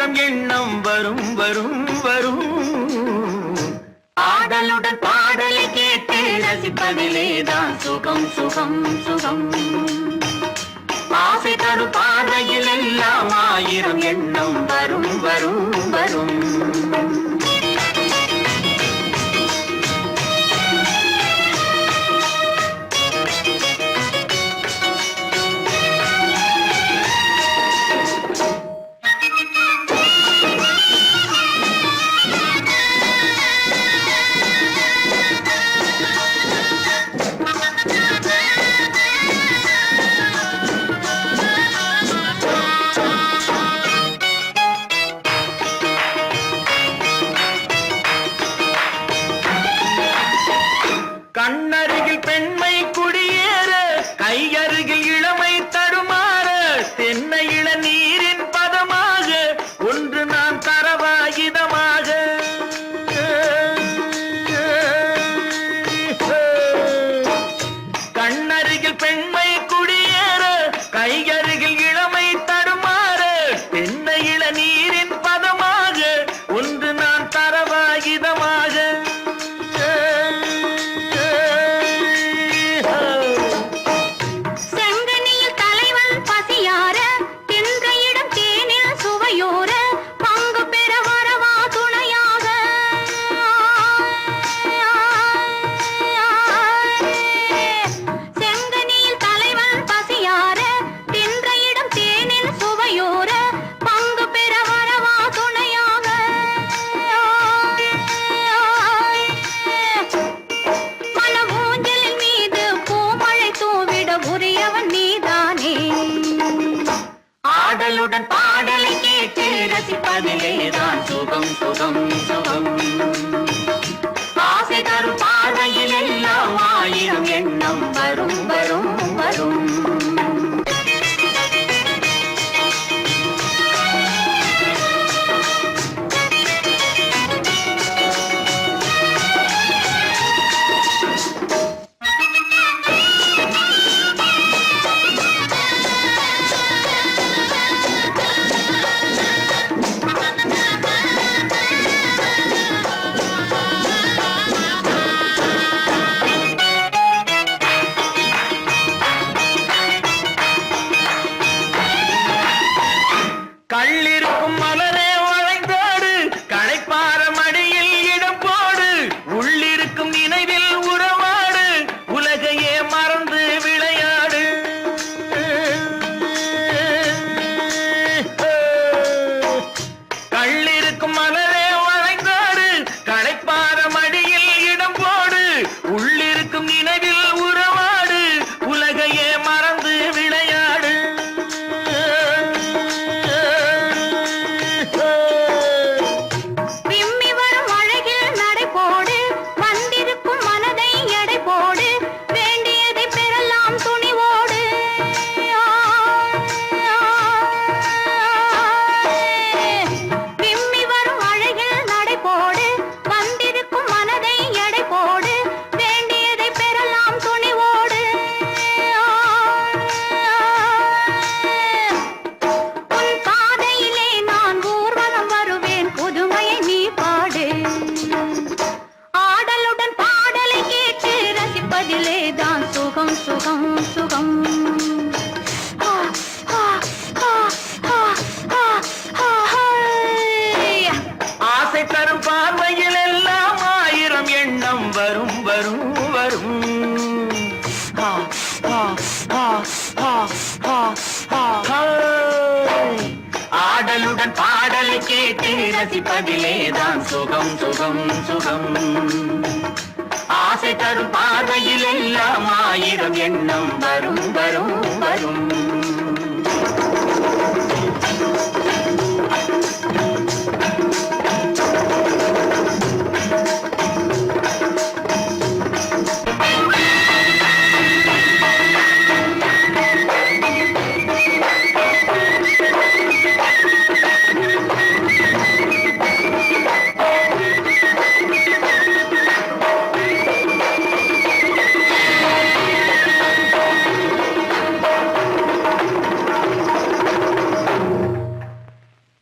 ஆயிரம் எண்ணம் வரும் வரும் வரும். பாடலுடன் பாடலை கேட்டு ரசிப்பதிலேதான் சுகம் சுகம் சுகம். ஆசை தரும் பாதையில் எல்லாம் ஆயிரம் எண்ணம் வரும் வரும் வரும். శుభం శుభం శుభం சுகம் சுகம் சுகம். ஆசை தரும் பார்வையில் எல்லாம் ஆயிரம் எண்ணம் வரும் வரும் வரும். ஆடலுடன் பாடலை கேட்டு ரசிப்பதிலேதான் சுகம் சுகம் சுகம். ஆசை தரும் பார்வையில் எல்லாம் ஆயிரம் எண்ணம் வரும் வரும் வரும்.